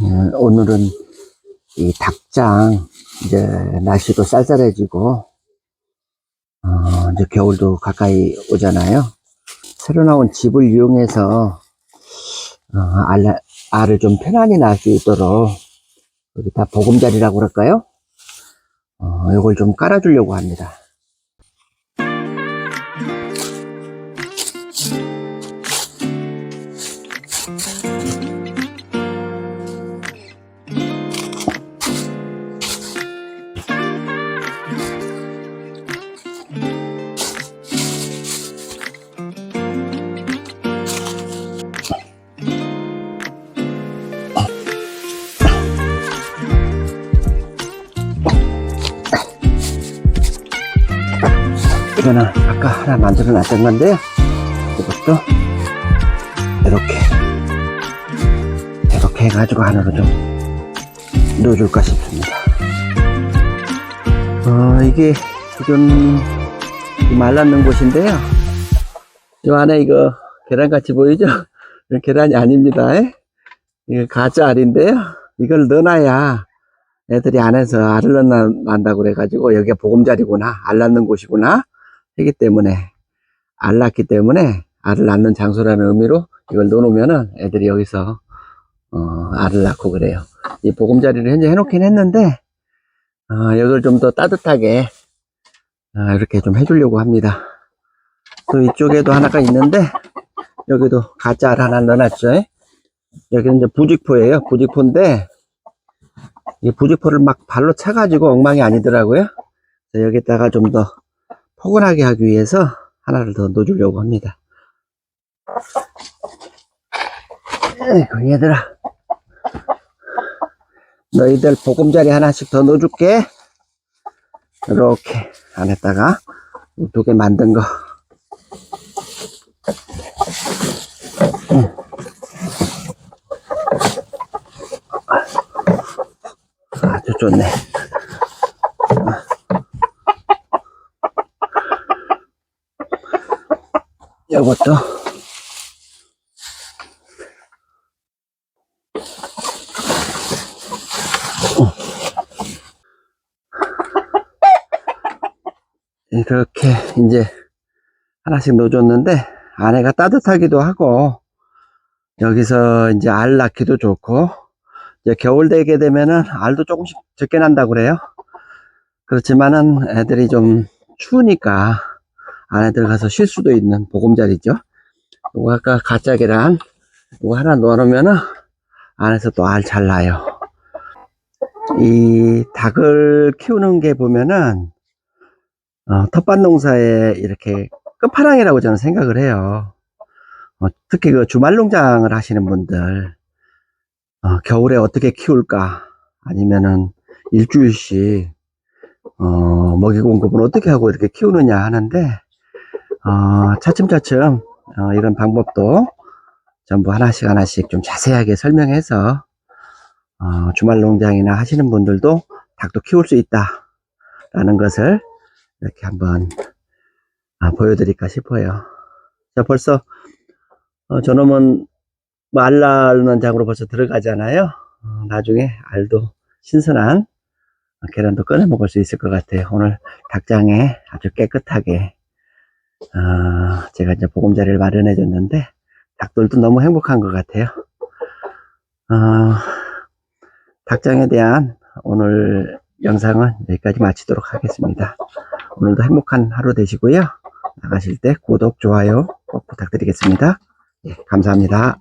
음, 오늘은 이 닭장 이제 날씨도 쌀쌀해지고 어, 이제 겨울도 가까이 오잖아요. 새로 나온 집을 이용해서 어, 알, 알을 좀 편안히 낳을 수 있도록 여기 다 보금자리라고 그럴까요? 어, 이걸 좀 깔아주려고 합니다. 이거는 아까 하나 만들어 놨던 건데요. 이것도 이렇게 이렇게 해가지고 하나로 좀 넣어줄까 싶습니다. 어, 이게 지금 말랐는 곳인데요. 이 안에 이거 계란같이 보이죠? 계란이 아닙니다. 에? 이거 가짜 알인데요. 이걸 넣어놔야 애들이 안에서 알을 낳는다고 그래가지고 여기가 보금자리구나 알 낳는 곳이구나 하기 때문에 알 낳기 때문에 알을 낳는 장소라는 의미로 이걸 넣어놓으면은 애들이 여기서 어, 알을 낳고 그래요. 이 보금자리를 현재 해놓긴 했는데 어, 이걸 좀 더 따뜻하게 어, 이렇게 좀 해주려고 합니다. 또 이쪽에도 하나가 있는데 여기도 가짜 알 하나 넣어놨죠. 여기는 이제 부직포예요. 부직포인데 이 부직포를 막 발로 차가지고 엉망이 아니더라고요. 여기다가 좀 더 포근하게 하기 위해서 하나를 더 넣어주려고 합니다. 에이구, 얘들아. 너희들 보금자리 하나씩 더 넣어줄게. 이렇게 안에다가 두 개 만든 거. 응. 아주 좋네. 요것도 이렇게 이제 하나씩 넣어줬는데 안에가 따뜻하기도 하고 여기서 이제 알 낳기도 좋고 이제 겨울 되게 되면은 알도 조금씩 적게 난다고 그래요. 그렇지만은 애들이 좀 추우니까 안에 들어가서 쉴 수도 있는 보금자리죠. 이거 아까 가짜 계란 이거 하나 넣어놓으면은 안에서 또 알 잘 나요. 이 닭을 키우는 게 보면은 어, 텃밭 농사에 이렇게 끝판왕이라고 저는 생각을 해요. 어, 특히 그 주말 농장을 하시는 분들 어, 겨울에 어떻게 키울까? 아니면은 일주일씩 어, 먹이 공급은 어떻게 하고 이렇게 키우느냐 하는데 어, 차츰차츰 어, 이런 방법도 전부 하나씩 하나씩 좀 자세하게 설명해서 어, 주말 농장이나 하시는 분들도 닭도 키울 수 있다라는 것을 이렇게 한번 아, 보여드릴까 싶어요. 자, 벌써 어, 저놈은 뭐알 낳는 장으로 벌써 들어가잖아요. 어, 나중에 알도 신선한 어, 계란도 꺼내 먹을 수 있을 것 같아요. 오늘 닭장에 아주 깨끗하게 어, 제가 이제 보금자리를 마련해 줬는데 닭들도 너무 행복한 것 같아요. 어, 닭장에 대한 오늘 영상은 여기까지 마치도록 하겠습니다. 오늘도 행복한 하루 되시고요. 나가실 때 구독, 좋아요 꼭 부탁드리겠습니다. 예, 감사합니다.